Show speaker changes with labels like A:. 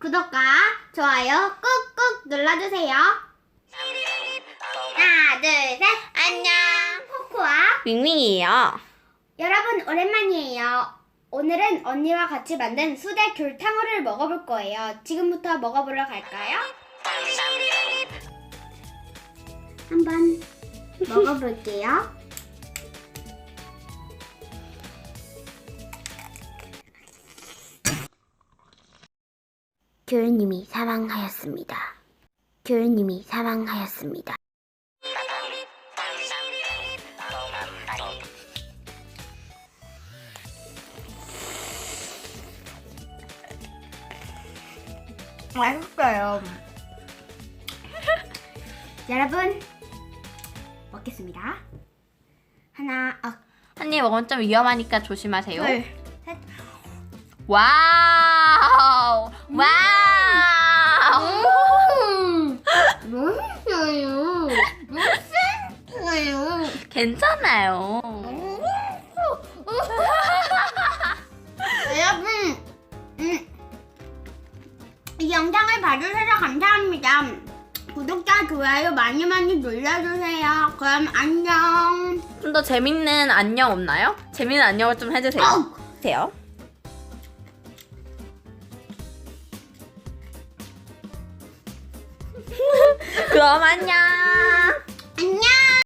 A: 구독과 좋아요 꾹꾹 눌러주세요. 하나, 둘, 셋. 안녕. 코코아.
B: 밍밍이에요.
A: 여러분, 오랜만이에요. 오늘은 언니와 같이 만든 수제 귤탕후를 먹어볼 거예요. 지금부터 먹어보러 갈까요? 한번 먹어볼게요. 교수님이 사망하였습니다. 교수님이 사망하였습니다.
B: 맛있어요.
A: 여러분, 먹겠습니다. 하나, 어,
B: 한입 먹으면 좀 위험하니까 조심하세요.
A: 둘, 셋.
B: 와우! 와우!
A: 음, 맛있어요. 맛있어요.
B: 괜찮아요.
A: 여러분, 음, 이 영상을 봐주셔서 감사합니다. 구독자, 좋아요 많이 많이 눌러주세요. 그럼 안녕.
B: 좀 더 재밌는 안녕 없나요? 재밌는 안녕을 좀 해주세요.
A: 어!
B: 해주세요. 그럼 안녕.
A: 안녕.